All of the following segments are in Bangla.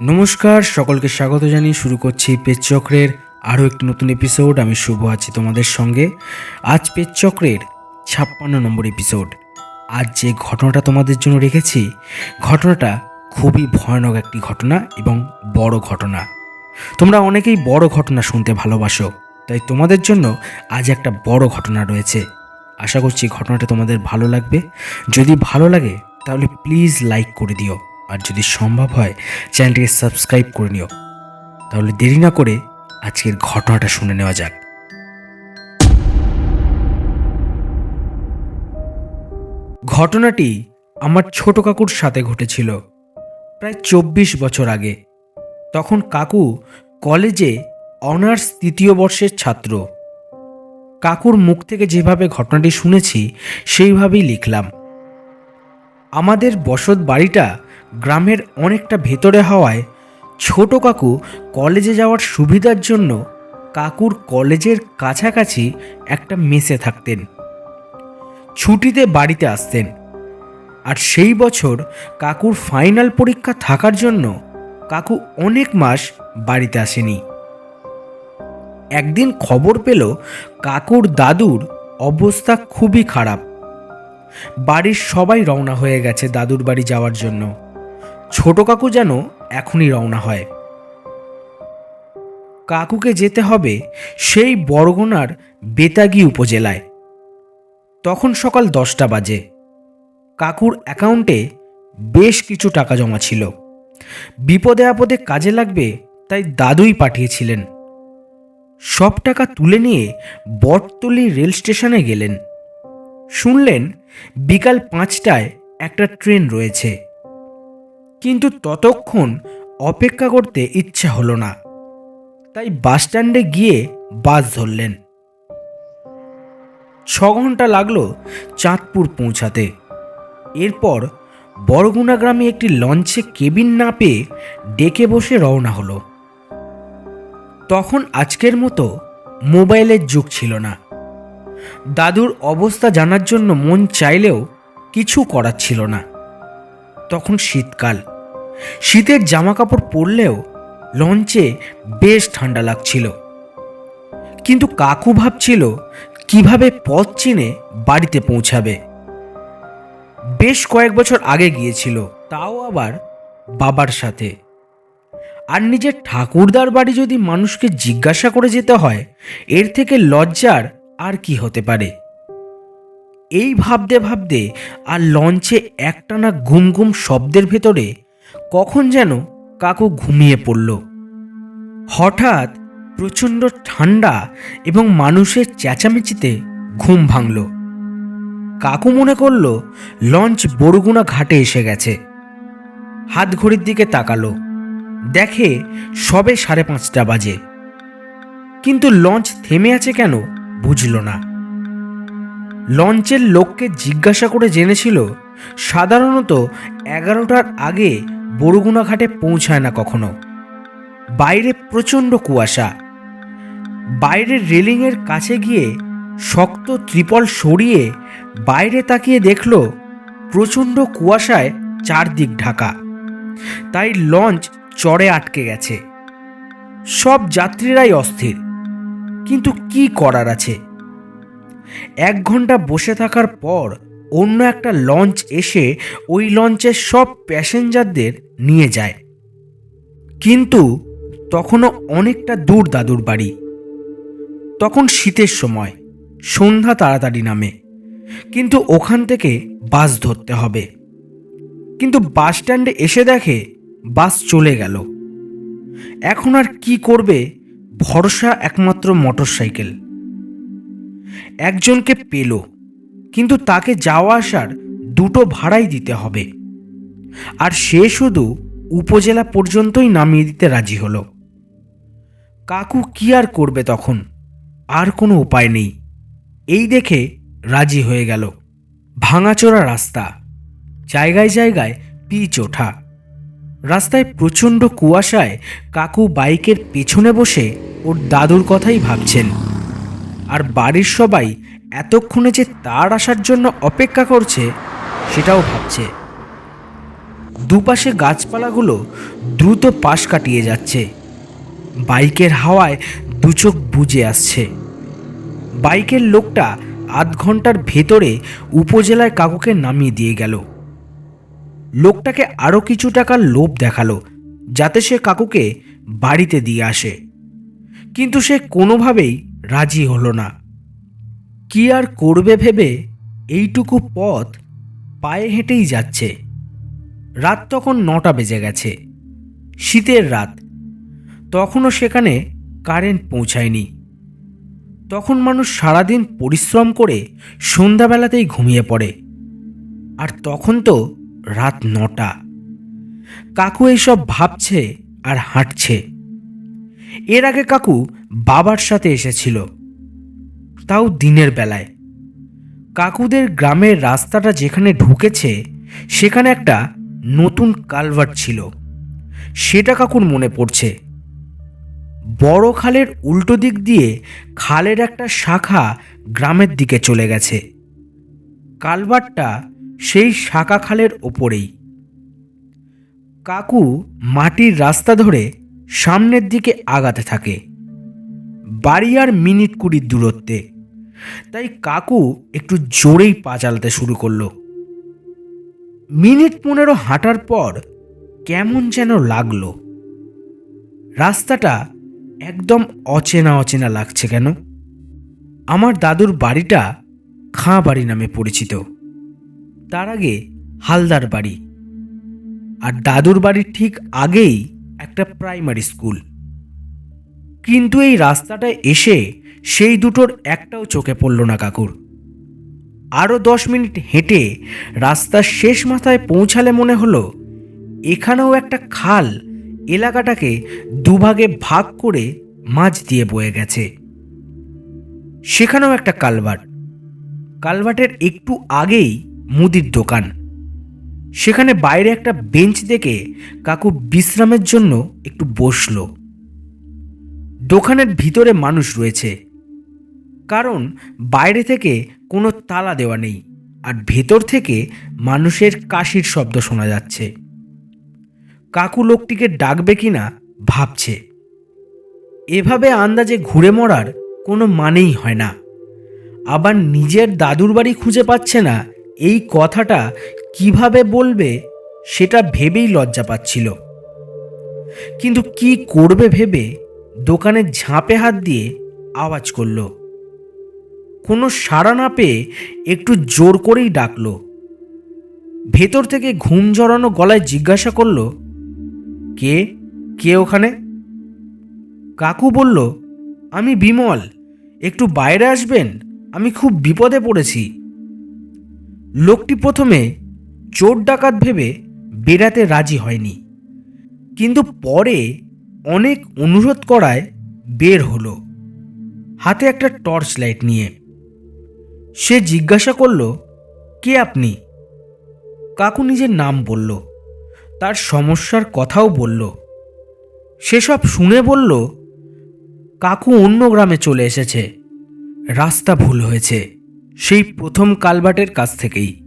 নমস্কার, সকলকে স্বাগত জানিয়ে শুরু করছি পেজ চক্রের আরও একটি নতুন এপিসোড আমি শুভ আছি তোমাদের সঙ্গে। আজ পেজ চক্রের ছাপ্পান্ন নম্বর এপিসোড আজ যে ঘটনাটা তোমাদের জন্য রেখেছি, ঘটনাটা খুবই ভয়ানক একটি ঘটনা এবং বড় ঘটনা। তোমরা অনেকেই বড় ঘটনা শুনতে ভালোবাসো, তাই তোমাদের জন্য আজ একটা বড় ঘটনা রয়েছে। আশা করছি ঘটনাটা তোমাদের ভালো লাগবে। যদি ভালো লাগে, তাহলে প্লিজ লাইক করে দিও। আর যদি সম্ভব হয়, চ্যানেলটিকে সাবস্ক্রাইব করে নিও। তাহলে দেরি না করে আজকের ঘটনাটা শুনে নেওয়া যাক। ঘটনাটি আমার ছোট কাকুর সাথে ঘটেছিল, প্রায় চব্বিশ বছর আগে। তখন কাকু কলেজে অনার্স তৃতীয় বর্ষের ছাত্র। কাকুর মুখ থেকে যেভাবে ঘটনাটি শুনেছি, সেইভাবেই লিখলাম। আমাদের বসত বাড়িটা গ্রামের অনেকটা ভেতরে হওয়ায় ছোট কাকু কলেজে যাওয়ার সুবিধার জন্য কাকুর কলেজের কাছাকাছি একটা মেসে থাকতেন। ছুটিতে বাড়িতে আসতেন। আর সেই বছর কাকুর ফাইনাল পরীক্ষা থাকার জন্য কাকু অনেক মাস বাড়িতে আসেনি। একদিন খবর পেল কাকুর দাদুর অবস্থা খুবই খারাপ। বাড়ির সবাই রওনা হয়ে গেছে দাদুর বাড়ি যাওয়ার জন্য। ছোট কাকু যেন এখনই রওনা হয়। কাকুকে যেতে হবে সেই বরগুনার বেতাগি উপজেলায়। তখন সকাল দশটা বাজে। কাকুর অ্যাকাউন্টে বেশ কিছু টাকা জমা ছিল। বিপদে আপদে কাজে লাগবে তাই দাদুই পাঠিয়েছিলেন। সব টাকা তুলে নিয়ে বটতলি রেল স্টেশনে গেলেন। শুনলেন বিকাল পাঁচটায় একটা ট্রেন রয়েছে। কিন্তু ততক্ষণ অপেক্ষা করতে ইচ্ছা হলো না। তাই বাসস্ট্যান্ডে গিয়ে বাস ধরলেন। ছ ঘণ্টা লাগল চাঁদপুর পৌঁছাতে। এরপর বরগুনা গ্রামে একটি লঞ্চে কেবিন না পেয়ে ডেকে বসে রওনা হলো। তখন আজকের মতো মোবাইলের যুগ ছিল না। দাদুর অবস্থা জানার জন্য মন চাইলেও কিছু করার ছিল না। তখন শীতকাল। শীতের জামা কাপড় পরলেও লঞ্চে বেশ ঠান্ডা লাগছিল। কিন্তু কাকু ভাবছিল, কীভাবে পথ চিনে বাড়িতে পৌঁছাবে? বেশ কয়েক বছর আগে গিয়েছিল, তাও আবার বাবার সাথে। আর নিজের ঠাকুরদার বাড়ি যদি মানুষকে জিজ্ঞাসা করে যেতে হয়, এর থেকে লজ্জার আর কি হতে পারে? এই ভাবতে ভাবতে আর লঞ্চে একটানা ঘুম ঘুম শব্দের ভেতরে কখন যেন কাকু ঘুমিয়ে পড়ল। হঠাৎ প্রচণ্ড ঠান্ডা এবং মানুষের চেঁচামেচিতে ঘুম ভাঙল। কাকু মনে করল, লঞ্চ বরগুনা ঘাটে এসে গেছে। হাত ঘড়ির দিকে তাকালো। দেখে সবে সাড়ে পাঁচটা বাজে। কিন্তু লঞ্চ থেমে আছে কেন বুঝল না। লঞ্চের লোককে জিজ্ঞাসা করে জেনেছিল সাধারণত এগারোটার আগে বরগুনা ঘাটে পৌঁছায় না কখনো। বাইরে প্রচণ্ড কুয়াশা। বাইরের রেলিংয়ের কাছে গিয়ে শক্ত ত্রিপল সরিয়ে বাইরে তাকিয়ে দেখল প্রচণ্ড কুয়াশায় চারদিক ঢাকা। তাই লঞ্চ চড়ে আটকে গেছে। সব যাত্রীরাই অস্থির। কিন্তু কি করার আছে? এক ঘণ্টা বসে থাকার পর অন্য একটা লঞ্চ এসে ওই লঞ্চের সব প্যাসেঞ্জারদের নিয়ে যায়। কিন্তু তখনও অনেকটা দূর দাদুর বাড়ি। তখন শীতের সময়, সন্ধ্যা তাড়াতাড়ি নামে। কিন্তু ওখান থেকে বাস ধরতে হবে। কিন্তু বাস স্ট্যান্ডে এসে দেখে বাস চলে গেল। এখন আর কি করবে? ভরসা একমাত্র মোটরসাইকেল। একজনকে পেল, কিন্তু তাকে যাওয়া আসার দুটো ভাড়াই দিতে হবে। আর সে শুধু উপজেলা পর্যন্তই নামিয়ে দিতে রাজি হলো। কাকু কি আর করবে তখন? আর কোনো উপায় নেই। এই দেখে রাজি হয়ে গেল। ভাঙাচোরা রাস্তা। জায়গায় জায়গায় পিচ ওঠা। রাস্তায় প্রচণ্ড কুয়াশায় কাকু বাইকের পেছনে বসে ওর দাদুর কথাই ভাবছেন। আর বাড়ির সবাই এতক্ষণে যে তার আসার জন্য অপেক্ষা করছে, সেটাও ভাবছে। দুপাশে গাছপালাগুলো দ্রুত পাশ কাটিয়ে যাচ্ছে। বাইকের হাওয়ায় দু চোখ বুজে আসছে। বাইকের লোকটা আধ ঘণ্টার ভেতরে উপজেলায় কাকুকে নামিয়ে দিয়ে গেল। লোকটাকে আরও কিছু টাকার লোভ দেখাল, যাতে সে কাকুকে বাড়িতে দিয়ে আসে। কিন্তু সে কোনোভাবেই রাজি হলো না। কি আর করবে ভেবে এইটুকু পথ পায়ে হেঁটেই যাচ্ছে। রাত তখন নটা বেজে গেছে। শীতের রাত। তখনও সেখানে কারেন্ট পৌঁছায়নি। তখন মানুষ সারাদিন পরিশ্রম করে সন্ধ্যাবেলাতেই ঘুমিয়ে পড়ে। আর তখন তো রাত নটা। কাকু এইসব ভাবছে আর হাঁটছে। এর আগে কাকু বাবার সাথে এসেছিল। তাও দিনের বেলায়। কাকুদের গ্রামের রাস্তাটা যেখানে ঢুকেছে, সেখানে একটা নতুন কালভার্ট ছিল। সেটা কাকুর মনে পড়ছে। বড় খালের উল্টো দিক দিয়ে খালের একটা শাখা গ্রামের দিকে চলে গেছে। কালভার্টটা সেই শাখা খালের ওপরেই। কাকু মাটির রাস্তা ধরে সামনের দিকে আগাতে থাকে। বাড়ি আর মিনিট কুড়ির দূরত্বে। তাই কাকু একটু জোরেই পা চালাতে শুরু করল। মিনিট পনেরো হাঁটার পর কেমন যেন লাগল। রাস্তাটা একদম অচেনা অচেনা লাগছে কেন? আমার দাদুর বাড়িটা খাঁ বাড়ি নামে পরিচিত। তার আগে হালদার বাড়ি। আর দাদুর বাড়ির ঠিক আগেই একটা প্রাইমারি স্কুল। কিন্তু এই রাস্তাটায় এসে সেই দুটোর একটাও চোখে পড়ল না কাকুর। আরও দশ মিনিট হেঁটে রাস্তার শেষ মাথায় পৌঁছালে মনে হলো, এখানেও একটা খাল এলাকাটাকে দুভাগে ভাগ করে মাছ দিয়ে বয়ে গেছে। সেখানেও একটা কালভার্ট। কালভার্টের একটু আগেই মুদির দোকান। সেখানে বাইরে একটা বেঞ্চ দেখে কাকু বিশ্রামের জন্য একটু বসল। দোকানের ভিতরে মানুষ রয়েছে। কারণ বাইরে থেকে কোনো তালা দেওয়া নেই আর ভেতর থেকে মানুষের কাশির শব্দ শোনা যাচ্ছে। কাকু লোকটিকে ডাকবে কিনা ভাবছে। এভাবে আন্দাজে ঘুরে মরার কোনো মানেই হয় না। আবার নিজের দাদুর বাড়ি খুঁজে পাচ্ছে না এই কথাটা কীভাবে বলবে সেটা ভেবেই লজ্জা পাচ্ছিল। কিন্তু কি করবে ভেবে দোকানে ঝাঁপে হাত দিয়ে আওয়াজ করল। কোনো সাড়া না পেয়ে একটু জোর করেই ডাকল। ভেতর থেকে ঘুম জড়ানো গলায় জিজ্ঞাসা করল, কে? কে ওখানে? কাকু বলল, আমি বিমল, একটু বাইরে আসবেন? আমি খুব বিপদে পড়েছি। লোকটি প্রথমে চোর ডাকাত ভেবে বেরাতে রাজি হয়নি। কিন্তু পরে অনেক অনুরোধ করায় বের হলো। হাতে একটা টর্চ লাইট নিয়ে। সে জিজ্ঞাসা করল, কে আপনি? কাকু নিজের নাম বলল, তার সমস্যার কথাও বলল। সেসব শুনে বলল, কাকু অন্য গ্রামে চলে এসেছে। রাস্তা ভুল হয়েছে। সেই প্রথম কালবাটের কাছ থেকেই।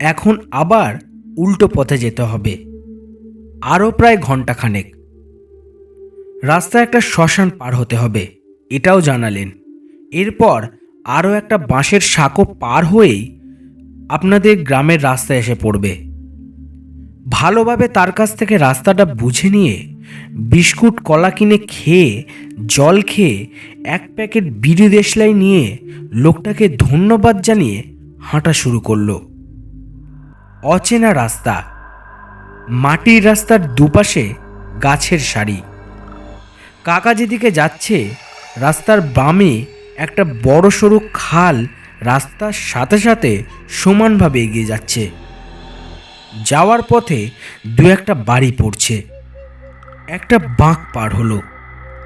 এখন আবার উল্টো পথে যেতে হবে। আরও প্রায় ঘণ্টাখানেক। রাস্তা একটা শ্মশান পার হতে হবে, এটাও জানালেন। এরপর আরও একটা বাঁশের সাঁকো পার হয়েই আপনাদের গ্রামের রাস্তায় এসে পড়বে। ভালোভাবে তার কাছ থেকে রাস্তাটা বুঝে নিয়ে বিস্কুট, কলা কিনে খেয়ে, জল খেয়ে, এক প্যাকেট বিড়ি দেশলাই নিয়ে লোকটাকে ধন্যবাদ জানিয়ে হাঁটা শুরু করল। অচেনা রাস্তা। মাটির রাস্তার দুপাশে গাছের সারি। কাকা যেদিকে যাচ্ছে, রাস্তার বামে একটা বড় সড়ু খাল রাস্তার সাথে সাথে সমানভাবে এগিয়ে যাচ্ছে। যাওয়ার পথে দু একটা বাড়ি পড়ছে। একটা বাঁক পার হলো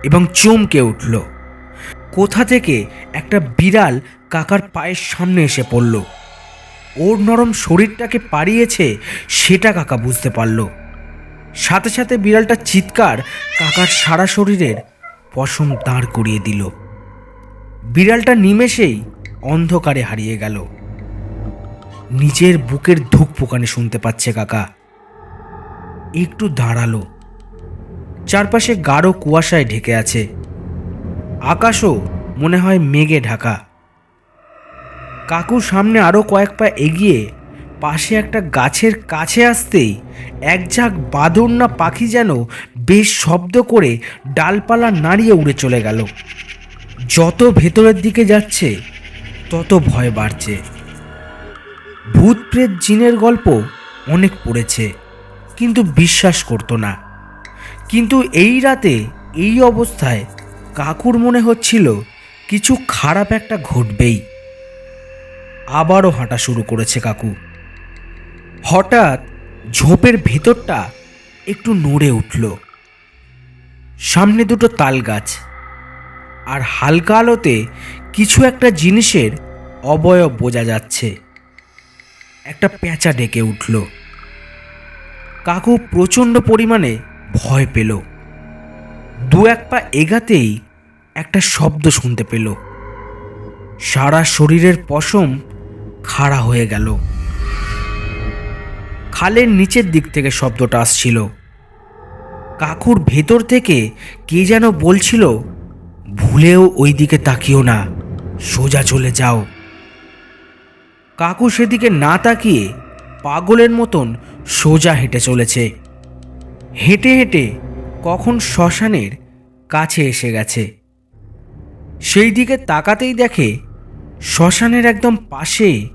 এবং চমকে উঠল। কোথা থেকে একটা বিড়াল কাকার পায়ের সামনে এসে পড়ল। ওর নরম শরীরটাকে পাড়িয়েছে সেটা কাকা বুঝতে পারল। সাথে সাথে বিড়ালটা চিৎকার কাকার সারা শরীরের পশম দাঁড় করিয়ে দিল। বিড়ালটা নিমেষেই অন্ধকারে হারিয়ে গেল। নিজের বুকের ধুক পোকানি শুনতে পাচ্ছে কাকা। একটু দাঁড়াল। চারপাশে গাঢ় কুয়াশায় ঢেকে আছে। আকাশও মনে হয় মেঘে ঢাকা। কাকুর সামনে আরও কয়েক পা এগিয়ে পাশে একটা গাছের কাছে আসতেই এক ঝাঁক বাদর না পাখি যেন বেশ শব্দ করে ডালপালা নাড়িয়ে উড়ে চলে গেল। যত ভেতরের দিকে যাচ্ছে, তত ভয় বাড়ছে। ভূত প্রেত জিনের গল্প অনেক পড়েছে, কিন্তু বিশ্বাস করতো না। কিন্তু এই রাতে, এই অবস্থায় কাকুর মনে হচ্ছিল কিছু খারাপ একটা ঘটবেই। আবারও হাঁটা শুরু করেছে কাকু। হঠাৎ ঝোপের ভেতরটা একটু নড়ে উঠল। সামনে দুটো তাল গাছ আর হালকা আলোতে কিছু একটা জিনিসের অবয়ব বোঝা যাচ্ছে। একটা পেঁচা ডেকে উঠল। কাকু প্রচণ্ড পরিমাণে ভয় পেল। দু এক পা এগাতেই একটা শব্দ শুনতে পেল। সারা শরীরের পশম খাড়া হয়ে গেল। খালের নিচের দিক থেকে শব্দটা আসছিল। কাকুর ভেতর থেকে কে যেন বলছিল, ভুলেও ওই দিকে তাকিও না, সোজা চলে যাও। কাকু সেদিকে না তাকিয়ে পাগলের মতন সোজা হেঁটে চলেছে। হেঁটে হেঁটে কখন শ্মশানের কাছে এসে গেছে। সেই দিকে তাকাতেই দেখে শ্মশানের একদম পাশে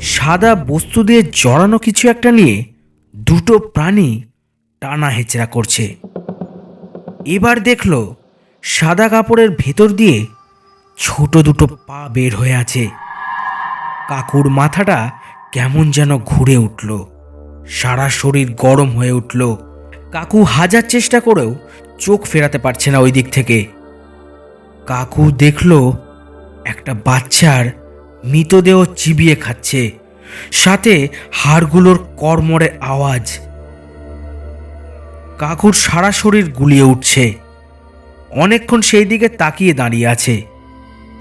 সাদা বস্তু দিয়ে জড়ানো কিছু একটা নিয়ে দুটো প্রাণী টানা হেচড়া করছে। এবার দেখল সাদা কাপড়ের ভেতর দিয়ে ছোট দুটো পা বের হয়ে আছে। কাকুর মাথাটা কেমন যেন ঘুরে উঠল। সারা শরীর গরম হয়ে উঠল। কাকু হাজার চেষ্টা করেও চোখ ফেরাতে পারছে না ওই দিক থেকে। কাকু দেখল একটা বাচ্চার মৃতদেহ চিবিয়ে খাচ্ছে। সাথে হাড়গুলোর কর্মরে আওয়াজ। কাকুর সারা শরীর গুলিয়ে উঠছে। অনেকক্ষণ সেই দিকে তাকিয়ে দাঁড়িয়ে আছে।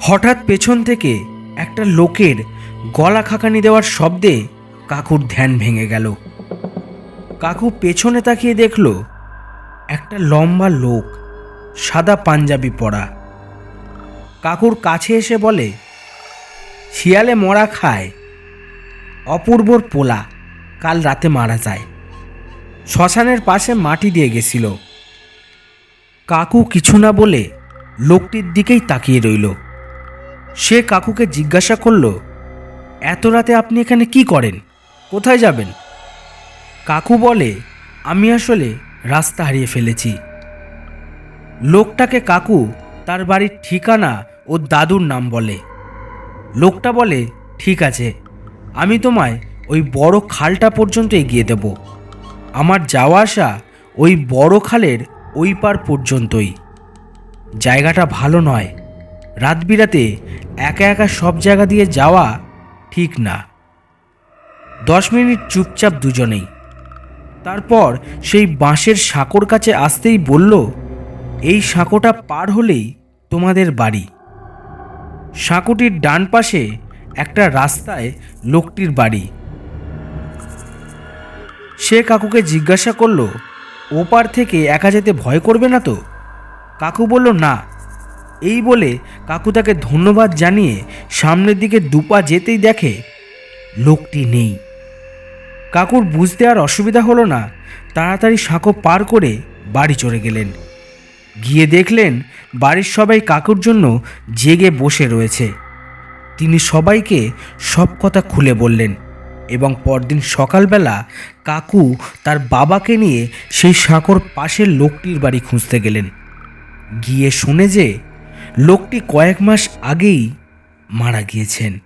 হঠাৎ পেছন থেকে একটা লোকের গলা খাকানি দেওয়ার শব্দে কাকুর ধ্যান ভেঙে গেল। কাকু পেছনে তাকিয়ে দেখল, একটা লম্বা লোক, সাদা পাঞ্জাবি পরা। কাকুর কাছে এসে বলে, শিয়ালে মরা খায়, অপূর্বর পোলা, কাল রাতে মারা যায়। শ্মশানের পাশে মাটি দিয়ে গেছিল। কাকু কিছু না বলে লোকটির দিকেই তাকিয়ে রইল। সে কাকুকে জিজ্ঞাসা করল এত রাতে আপনি এখানে কি করেন? কোথায় যাবেন? কাকু বলে, আমি আসলে রাস্তা হারিয়ে ফেলেছি। লোকটাকে কাকু তার বাড়ির ঠিকানা ও দাদুর নাম বলে। লোকটা বলে, ঠিক আছে, আমি তোমায় ওই বড় খালটা পর্যন্ত এগিয়ে দেব। আমার যাওয়া আসা ওই বড় খালের ওই পার পর্যন্তই। জায়গাটা ভালো নয়। রাত বিরাতে একা একা সব জায়গা দিয়ে যাওয়া ঠিক না। দশ মিনিট চুপচাপ দুজনেই। তারপর সেই বাঁশের সাঁকোর কাছে আসতেই বলল, এই সাঁকোটা পার হলেই তোমাদের বাড়ি। সাঁকোটির ডান পাশে একটা রাস্তায় লোকটির বাড়ি। সে কাকুকে জিজ্ঞাসা করল, ওপার থেকে একা যেতে ভয় করবে না তো? কাকু বলল, না। এই বলে কাকু তাকে ধন্যবাদ জানিয়ে সামনের দিকে দুপা যেতেই দেখে লোকটি নেই। কাকুর বুঝতে আর অসুবিধা হলো না। তাড়াতাড়ি সাঁকো পার করে বাড়ি চলে গেলেন। গিয়ে দেখলেন বাড়ির সবাই কাকুর জন্য জেগে বসে রয়েছে। তিনি সবাইকে সব কথা খুলে বললেন এবং পরদিন সকালবেলা কাকু তার বাবাকে নিয়ে সেই সাঁকোর পাশের লোকটির বাড়ি খুঁজতে গেলেন। গিয়ে শুনে যে লোকটি কয়েক মাস আগেই মারা গিয়েছেন।